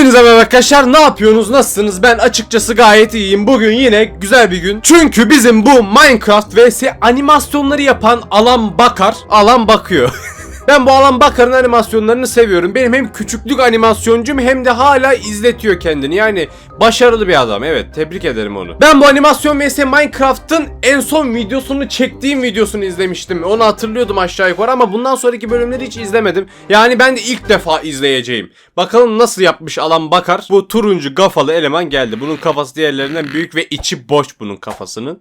Hepinize merhaba arkadaşlar. Ne yapıyorsunuz? Nasılsınız? Ben açıkçası gayet iyiyim. Bugün yine güzel bir gün. Çünkü bizim bu Minecraft vs animasyonları yapan Alan Bakar Alan bakıyor Ben bu Alan Bakar'ın animasyonlarını seviyorum. Benim hem küçüklük animasyoncum hem de hala izletiyor kendini. Yani başarılı bir adam. Evet tebrik ederim onu. Ben bu animasyon vs. Minecraft'ın en son videosunu çektiğim videosunu izlemiştim. Onu hatırlıyordum aşağı yukarı ama bundan sonraki bölümleri hiç izlemedim. Yani ben de ilk defa izleyeceğim. Bakalım nasıl yapmış Alan Bakar. Bu turuncu kafalı eleman geldi. Bunun kafası diğerlerinden büyük ve içi boş bunun kafasının.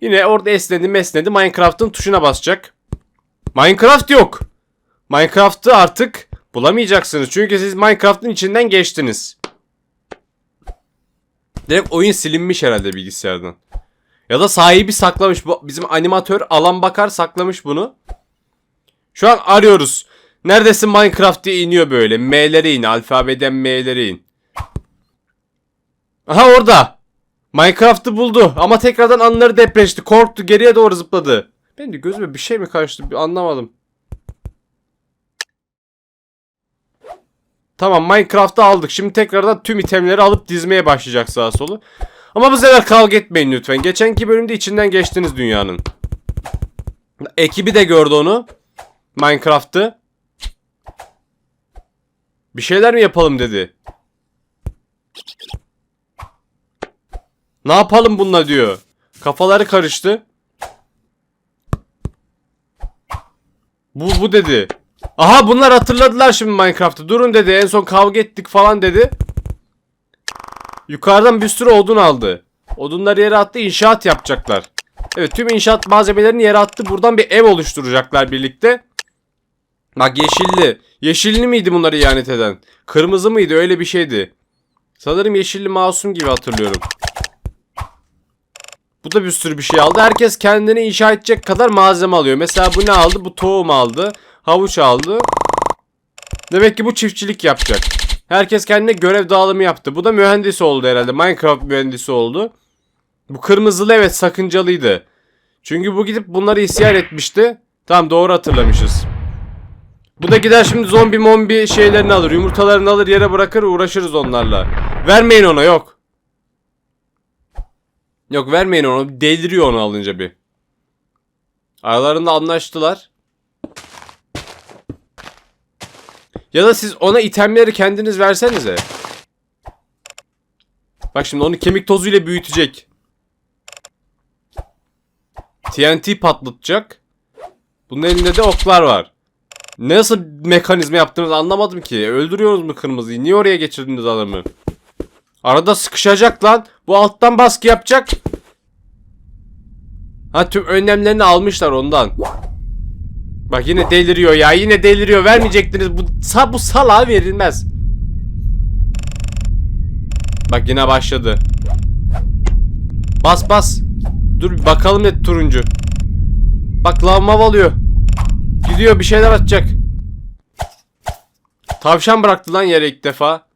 Yine orada esnedi mesnedi. Minecraft'ın tuşuna basacak Minecraft yok. Minecraft'ı artık bulamayacaksınız. Çünkü siz Minecraft'ın içinden geçtiniz. Direkt oyun silinmiş herhalde bilgisayardan. Ya da sahibi saklamış. Bizim animatör Alan Bakar saklamış bunu. Şu an arıyoruz. Neredesin Minecraft diye iniyor böyle. M'lere in. Alfabeden M'lere in. Aha orada. Minecraft'ı buldu ama tekrardan anları depreşti. Korktu geriye doğru zıpladı. Benim de gözüme bir şey mi kaçtı anlamadım. Tamam Minecraft'ı aldık. Şimdi tekrardan tüm itemleri alıp dizmeye başlayacak sağa solu. Ama bu sefer kavga etmeyin lütfen. Geçenki bölümde içinden geçtiniz dünyanın. Ekibi de gördü onu. Minecraft'ı. Bir şeyler mi yapalım dedi. Ne yapalım bununla diyor. Kafaları karıştı. Bu bu dedi. Aha bunlar hatırladılar şimdi Minecraft'ı. Durun dedi. En son kavga ettik falan dedi. Yukarıdan bir sürü odun aldı. Odunları yere attı. inşaat yapacaklar. Evet tüm inşaat malzemelerini yere attı. Buradan bir ev oluşturacaklar birlikte. Bak yeşilli. Yeşilli miydi bunları ihanet eden? Kırmızı mıydı? Öyle bir şeydi. Sanırım yeşilli masum gibi hatırlıyorum. Bu da bir sürü bir şey aldı. Herkes kendini inşa edecek kadar malzeme alıyor. Mesela bu ne aldı? Bu tohum aldı. Havuç aldı. Demek ki bu çiftçilik yapacak. Herkes kendine görev dağılımı yaptı. Bu da mühendis oldu herhalde. Minecraft mühendisi oldu. Bu kırmızılı evet sakıncalıydı. Çünkü bu gidip bunları isyan etmişti. Tamam doğru hatırlamışız. Bu da gider şimdi zombi mombi şeylerini alır. Yumurtalarını alır yere bırakır uğraşırız onlarla. Vermeyin ona yok. Yok vermeyin onu. Deliriyor onu alınca bir. Aralarında anlaştılar. Ya da siz ona itemleri kendiniz versenize. Bak şimdi onu kemik tozuyla büyütecek. TNT patlatacak. Bunun elinde de oklar var. Nasıl mekanizma yaptınız anlamadım ki. Öldürüyorsunuz mu kırmızıyı? Niye oraya geçirdiniz adamı? Arada sıkışacak lan. Bu alttan baskı yapacak. Ha tüm önlemlerini almışlar ondan. Bak yine deliriyor ya. Yine deliriyor. Vermeyecektiniz. Bu, sa, bu salağa verilmez. Bak yine başladı. Bas bas. Dur bakalım ne turuncu. Bak lav mav alıyor. Gidiyor bir şeyler atacak. Tavşan bıraktı lan yere ilk defa.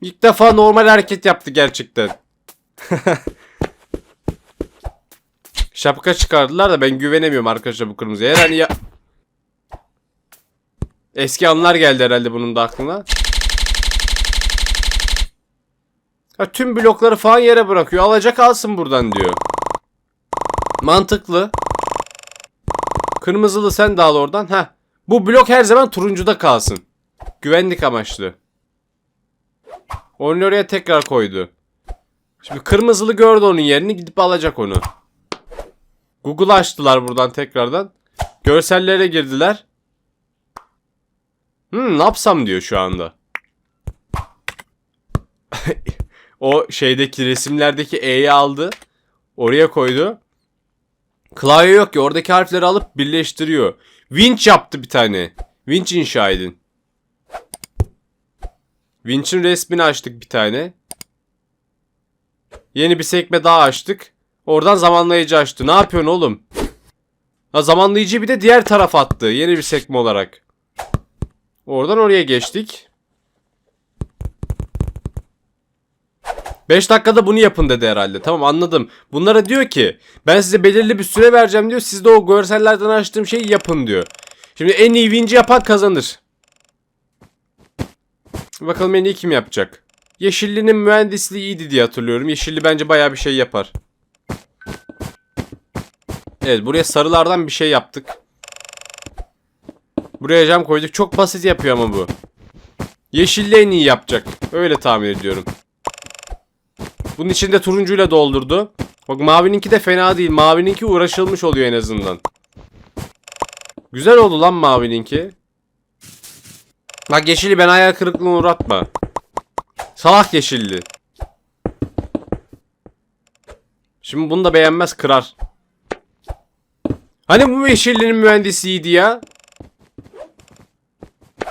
İlk defa normal hareket yaptı gerçekten. Şapka çıkardılar da ben güvenemiyorum arkadaşlar bu kırmızıya. Hani ya... Eski anılar geldi herhalde bunun da aklına. Ha, tüm blokları falan yere bırakıyor. Alacak alsın buradan diyor. Mantıklı. Kırmızılı sen de al oradan. Ha. Bu blok her zaman turuncuda kalsın. Güvenlik amaçlı. Onu oraya tekrar koydu. Şimdi kırmızılı gördü onun yerini gidip alacak onu. Google açtılar buradan tekrardan. Görsellere girdiler. Hmm ne yapsam diyor şu anda. o şeydeki resimlerdeki E'yi aldı. Oraya koydu. Klavye yok ki oradaki harfleri alıp birleştiriyor. Winch yaptı bir tane. Winch inşa edin. Winch'in resmini açtık bir tane. Yeni bir sekme daha açtık. Oradan zamanlayıcı açtı. Ne yapıyorsun oğlum? Ha zamanlayıcıyı bir de diğer tarafa attı. Yeni bir sekme olarak. Oradan oraya geçtik. 5 dakikada bunu yapın dedi herhalde. Tamam anladım. Bunlara diyor ki ben size belirli bir süre vereceğim diyor. Siz de o görsellerden açtığım şeyi yapın diyor. Şimdi en iyi winci yapan kazanır. Bakalım en iyi kim yapacak? Yeşillinin mühendisliği iyiydi diye hatırlıyorum. Yeşilli bence bayağı bir şey yapar. Evet buraya sarılardan bir şey yaptık. Buraya cam koyduk. Çok basit yapıyor ama bu. Yeşilli en iyi yapacak. Öyle tahmin ediyorum. Bunun içinde turuncuyla doldurdu. Bak mavininki de fena değil. Mavininki uğraşılmış oluyor en azından. Güzel oldu lan mavininki. Bak yeşili ben hayal kırıklığına uğratma. Salak yeşilli. Şimdi bunu da beğenmez kırar. Hani bu yeşillinin mühendisiydi ya?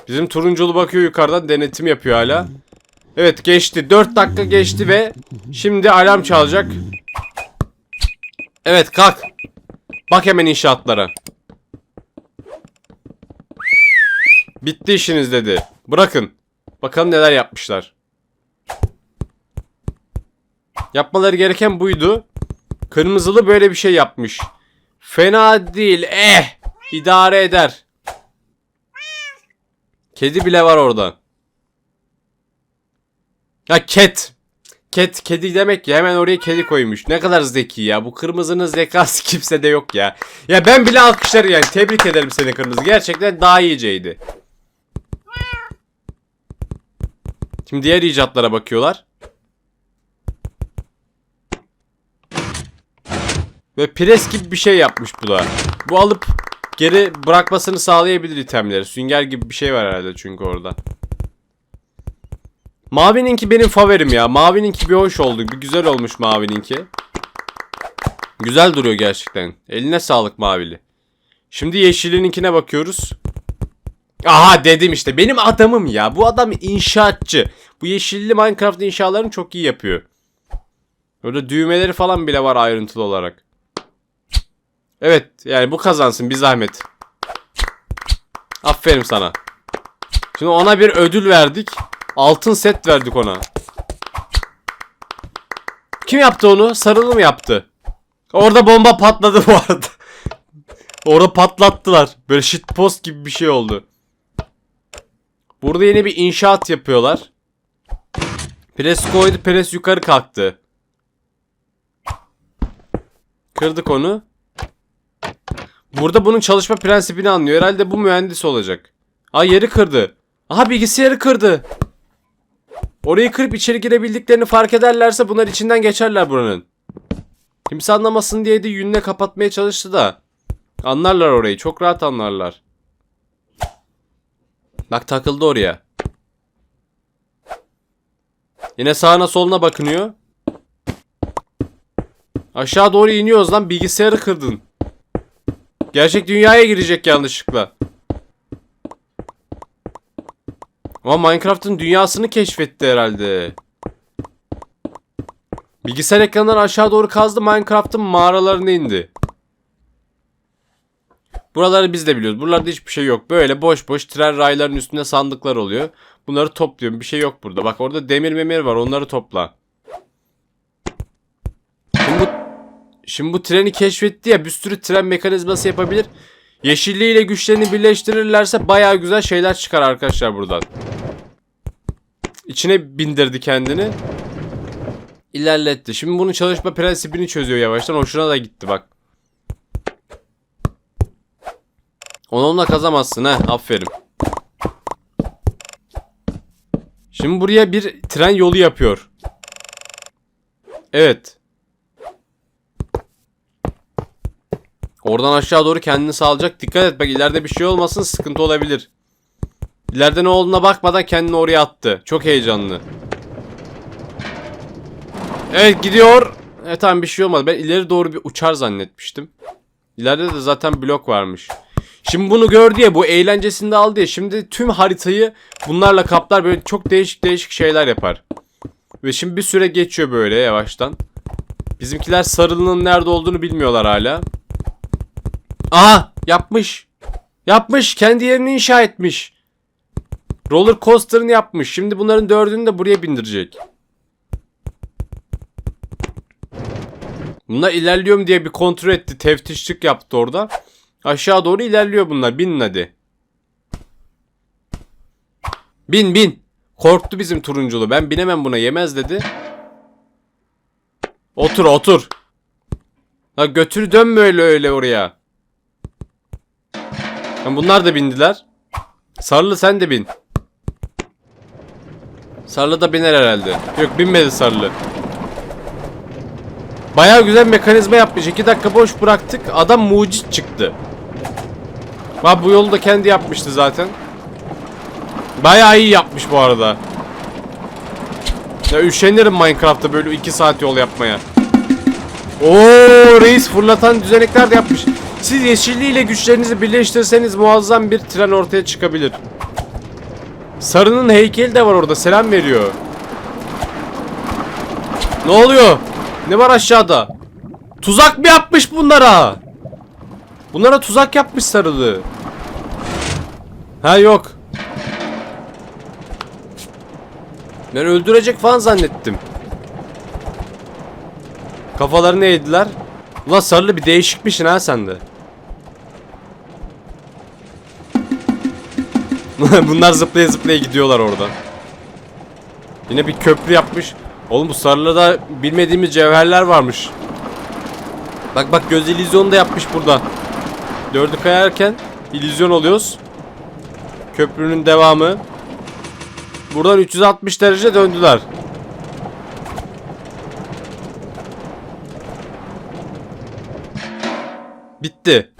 Bizim turunculu bakıyor yukarıdan denetim yapıyor hala. Evet geçti. 4 dakika geçti ve şimdi alarm çalacak. Evet kalk. Bak hemen inşaatlara. Bitti işiniz dedi. Bırakın. Bakalım neler yapmışlar. Yapmaları gereken buydu. Kırmızılı böyle bir şey yapmış. Fena değil. Eh. idare eder. Kedi bile var orada. Ya cat. Cat kedi demek ya hemen oraya kedi koymuş. Ne kadar zeki ya. Bu kırmızının zekası kimsede yok ya. Ya ben bile alkışlarım yani. Tebrik ederim seni kırmızı. Gerçekten daha iyiceydi. Şimdi diğer icatlara bakıyorlar. Ve pres gibi bir şey yapmış bu da. Bu alıp geri bırakmasını sağlayabilir itemleri. Sünger gibi bir şey var herhalde çünkü orada. Mavininki benim favorim ya. Mavininki bir hoş oldu. Bir güzel olmuş mavininki. Güzel duruyor gerçekten. Eline sağlık mavili. Şimdi yeşilininkine bakıyoruz. Aha dedim işte. Benim adamım ya. Bu adam inşaatçı. Bu yeşilli Minecraft inşalarını çok iyi yapıyor. Orada düğmeleri falan bile var ayrıntılı olarak. Evet yani bu kazansın bir zahmet. Aferin sana. Şimdi ona bir ödül verdik. Altın set verdik ona. Kim yaptı onu? Sarılı mı yaptı? Orada bomba patladı bu arada. Orada patlattılar. Böyle shitpost gibi bir şey oldu. Burada yeni bir inşaat yapıyorlar. Pres koydu, pres yukarı kalktı. Kırdık onu. Burada bunun çalışma prensibini anlıyor. Herhalde bu mühendis olacak. Aa yeri kırdı. Aha bilgisayarı kırdı. Orayı kırıp içeri girebildiklerini fark ederlerse bunlar içinden geçerler buranın. Kimse anlamasın diye de yünle kapatmaya çalıştı da. Anlarlar orayı. Çok rahat anlarlar. Bak takıldı oraya. Yine sağına soluna bakınıyor. Aşağı doğru iniyoruz lan bilgisayarı kırdın. Gerçek dünyaya girecek yanlışlıkla. Ama Minecraft'ın dünyasını keşfetti herhalde. Bilgisayar ekranından aşağı doğru kazdı Minecraft'ın mağaralarına indi. Buraları biz de biliyoruz. Buralarda hiçbir şey yok. Böyle boş boş tren rayların üstünde sandıklar oluyor. Bunları topluyorum. Bir şey yok burada. Bak orada demir memir var. Onları topla. Şimdi bu, şimdi bu treni keşfetti ya. Bir sürü tren mekanizması yapabilir. Yeşilliğiyle güçlerini birleştirirlerse baya güzel şeyler çıkar arkadaşlar buradan. İçine bindirdi kendini. İlerletti. Şimdi bunun çalışma prensibini çözüyor yavaştan. Hoşuna da gitti bak. Onu onunla kazamazsın ha. Aferin. Şimdi buraya bir tren yolu yapıyor. Evet. Oradan aşağı doğru kendini sağlayacak. Dikkat et bak ileride bir şey olmasın sıkıntı olabilir. İleride ne olduğuna bakmadan kendini oraya attı. Çok heyecanlı. Evet gidiyor. Evet tamam bir şey olmadı. Ben ileri doğru bir uçar zannetmiştim. İleride de zaten blok varmış. Şimdi bunu gördü ya bu eğlencesinde aldı ya. Şimdi tüm haritayı bunlarla kaplar böyle çok değişik değişik şeyler yapar. Ve şimdi bir süre geçiyor böyle yavaştan. Bizimkiler sarılının nerede olduğunu bilmiyorlar hala. Aha yapmış. Yapmış kendi yerini inşa etmiş. Roller coaster'ını yapmış. Şimdi bunların dördünü de buraya bindirecek. Bunlar ilerliyorum diye bir kontrol etti. Teftişlik yaptı orada. Aşağı doğru ilerliyor bunlar. Binin hadi. Bin bin. Korktu bizim turunculu. Ben binemem buna yemez dedi. Otur otur. Ha götür dönme öyle öyle oraya. Ha, bunlar da bindiler. Sarılı sen de bin. Sarılı da biner herhalde. Yok binmedi Sarılı. Baya güzel mekanizma yapmış. 2 dakika boş bıraktık. Adam mucit çıktı. Ha bu yolu da kendi yapmıştı zaten. Baya iyi yapmış bu arada. Ya üşenirim Minecraft'ta böyle 2 saat yol yapmaya. Oo reis fırlatan düzenekler de yapmış. Siz yeşilliğiyle güçlerinizi birleştirseniz muazzam bir tren ortaya çıkabilir. Sarının heykeli de var orada selam veriyor. Ne oluyor? Ne var aşağıda? Tuzak mı yapmış bunlara? Bunlara tuzak yapmış sarılı. Ha yok. Ben öldürecek falan zannettim. Kafalarını eğdiler. Ulan sarılı bir değişikmişsin ha sende. Bunlar zıplaya zıplaya gidiyorlar oradan. Yine bir köprü yapmış. Oğlum bu sarılıda bilmediğimiz cevherler varmış. Bak bak göz illüzyonu da yapmış burada. Dördü kayarken illüzyon oluyoruz. Köprünün devamı. Buradan 360 derece döndüler. Bitti.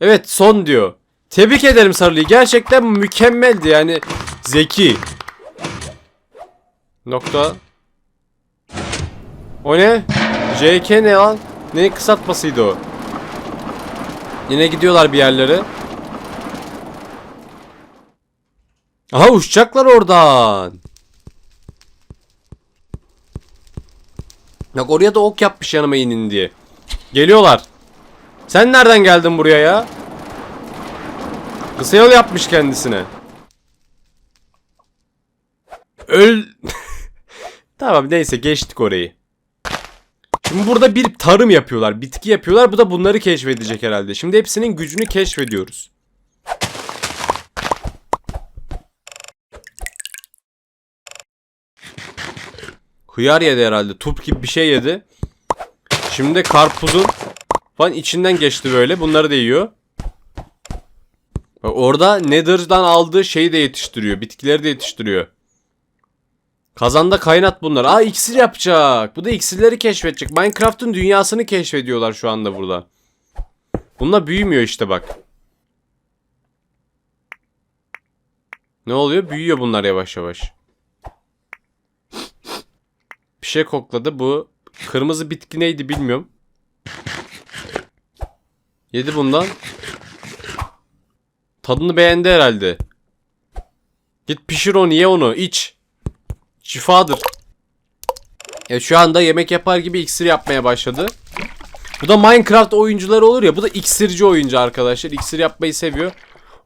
Evet son diyor. Tebrik ederim Sarılı'yı. Gerçekten mükemmeldi yani. Zeki. Nokta. O ne? JK ne lan? Neyin kısaltmasıydı o? Yine gidiyorlar bir yerlere. Aha uçacaklar oradan. Bak oraya da ok yapmış yanıma inin diye. Geliyorlar. Sen nereden geldin buraya ya? Kısa yol yapmış kendisine. Öl... tamam neyse geçtik orayı. Şimdi burada bir tarım yapıyorlar. Bitki yapıyorlar. Bu da bunları keşfedecek herhalde. Şimdi hepsinin gücünü keşfediyoruz. Hıyar yedi herhalde. Turp gibi bir şey yedi. Şimdi karpuzun falan içinden geçti böyle. Bunları da yiyor. Orada Nether'dan aldığı şeyi de yetiştiriyor. Bitkileri de yetiştiriyor. Kazanda kaynat bunlar. Aa iksir yapacak. Bu da iksirleri keşfedecek. Minecraft'ın dünyasını keşfediyorlar şu anda burada. Bununla büyümüyor işte bak. Ne oluyor? Büyüyor bunlar yavaş yavaş. Bir şey kokladı. Bu kırmızı bitki neydi bilmiyorum. Yedi bundan. Tadını beğendi herhalde. Git pişir onu ye onu iç. Şifadır. Ya şu anda yemek yapar gibi iksir yapmaya başladı. Bu da Minecraft oyuncuları olur ya. Bu da iksirci oyuncu arkadaşlar. İksir yapmayı seviyor.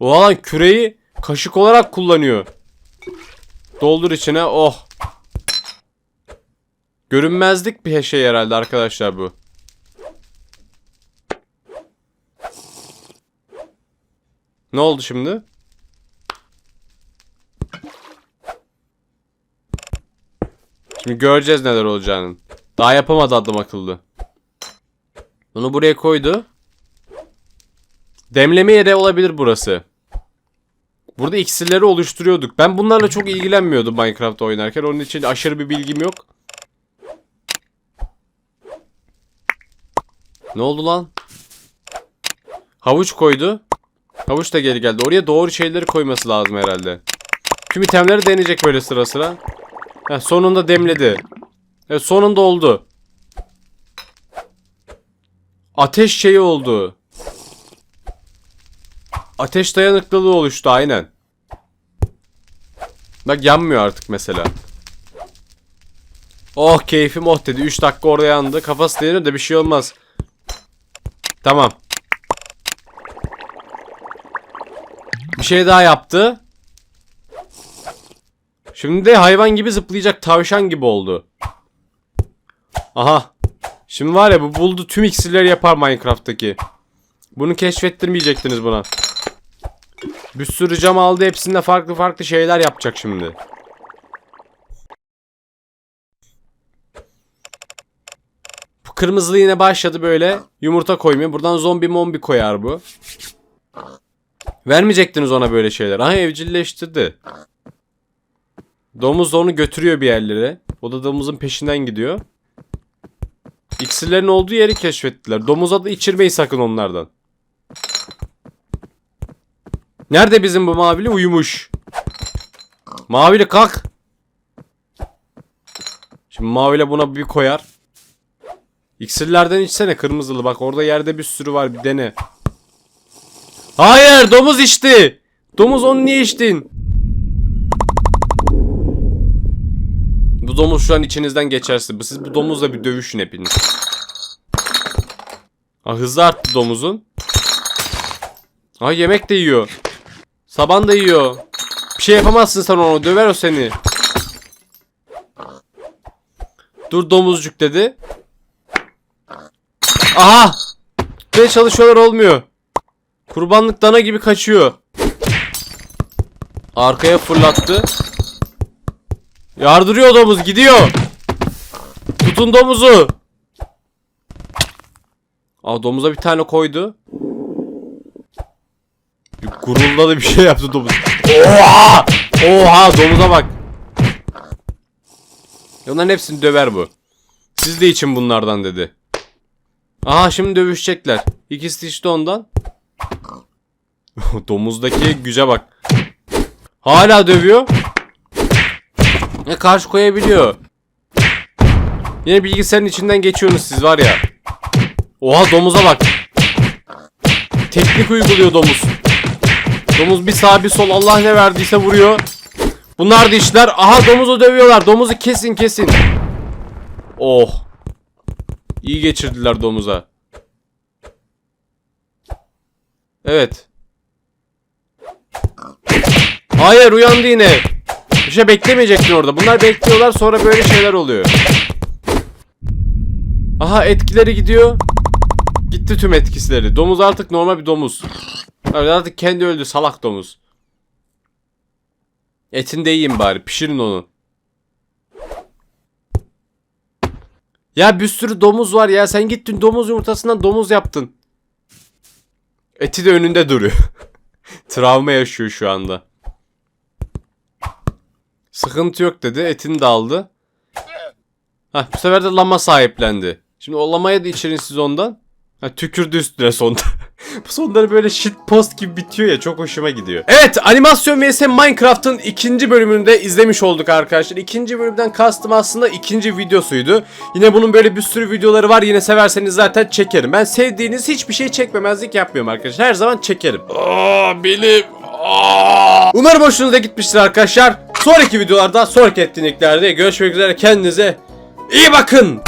O alan küreği kaşık olarak kullanıyor. Doldur içine. Oh. Görünmezlik bir şey herhalde arkadaşlar bu. Ne oldu şimdi? Şimdi göreceğiz neler olacağını. Daha yapamadı adam akıllı. Bunu buraya koydu. Demleme yeri olabilir burası. Burada iksirleri oluşturuyorduk. Ben bunlarla çok ilgilenmiyordum Minecraft oynarken. Onun için aşırı bir bilgim yok. Ne oldu lan? Havuç koydu. Havuç da geri geldi. Oraya doğru şeyleri koyması lazım herhalde. Tüm itemleri deneyecek böyle sıra sıra. Heh, sonunda demledi. Evet sonunda oldu. Ateş şeyi oldu. Ateş dayanıklılığı oluştu aynen. Bak yanmıyor artık mesela. Oh keyfim oh dedi. 3 dakika orada yandı. Kafası değiyor da bir şey olmaz. Tamam. Bir şey daha yaptı. Şimdi de hayvan gibi zıplayacak tavşan gibi oldu. Aha. Şimdi var ya bu buldu tüm iksirleri yapar Minecraft'taki. Bunu keşfettirmeyecektiniz buna. Bir sürü cam aldı hepsinde farklı farklı şeyler yapacak şimdi. Bu kırmızılı yine başladı böyle yumurta koymaya. Buradan zombi mombi koyar bu. Vermeyecektiniz ona böyle şeyler. Aha evcilleştirdi. Domuz da onu götürüyor bir yerlere. O da domuzun peşinden gidiyor. İksirlerin olduğu yeri keşfettiler. Domuza da içirmeyi sakın onlardan. Nerede bizim bu mavili? Uyumuş. Mavili kalk. Şimdi mavile buna bir koyar. İksirlerden içsene kırmızılı. Bak orada yerde bir sürü var. Bir dene. Hayır domuz içti. Domuz onu niye içtin? Bu domuz şu an içinizden geçerse. Siz bu domuzla bir dövüşün hepiniz. Ha, hızlı arttı domuzun. Ha yemek de yiyor. Saban da yiyor. Bir şey yapamazsın sen onu. Döver o seni. Dur domuzcuk dedi. Aha! Ve çalışıyorlar olmuyor. Kurbanlık dana gibi kaçıyor. Arkaya fırlattı. Yardırıyor domuz gidiyor. Tutun domuzu. Aa domuza bir tane koydu. Bir gururla bir şey yaptı domuz. Oha! Oha domuza bak. Onların hepsini döver bu. Siz de için bunlardan dedi. Aha şimdi dövüşecekler. İkisi işte ondan. Domuzdaki güce bak. Hala dövüyor. Ne karşı koyabiliyor. Yine bilgisayarın içinden geçiyorsunuz siz var ya. Oha domuza bak. Teknik uyguluyor domuz. Domuz bir sağ bir sol Allah ne verdiyse vuruyor. Bunlar da işler. Aha domuzu dövüyorlar. Domuzu kesin kesin. Oh. İyi geçirdiler domuza. Evet. Hayır uyandı yine. Bir şey beklemeyecektin orada. Bunlar bekliyorlar sonra böyle şeyler oluyor. Aha etkileri gidiyor. Gitti tüm etkisileri. Domuz artık normal bir domuz. Evet, artık kendi öldü salak domuz. Etini de yiyin bari. Pişirin onu. Ya bir sürü domuz var ya. Sen gittin domuz yumurtasından domuz yaptın. Eti de önünde duruyor. Travma yaşıyor şu anda. Sıkıntı yok dedi. Etini de aldı. Hah bu sefer de lama sahiplendi. Şimdi o lamaya da içirin siz ondan. Ha, tükürdü üstüne sonda. bu sonları böyle shit post gibi bitiyor ya çok hoşuma gidiyor. Evet animasyon vs Minecraft'ın ikinci bölümünü de izlemiş olduk arkadaşlar. İkinci bölümden kastım aslında ikinci videosuydu. Yine bunun böyle bir sürü videoları var. Yine severseniz zaten çekerim. Ben sevdiğiniz hiçbir şey çekmemezlik yapmıyorum arkadaşlar. Her zaman çekerim. Aa benim. Aa! Umarım hoşunuza gitmiştir arkadaşlar. Sonraki videolarda, sonraki etkinliklerde görüşmek üzere. Kendinize iyi bakın.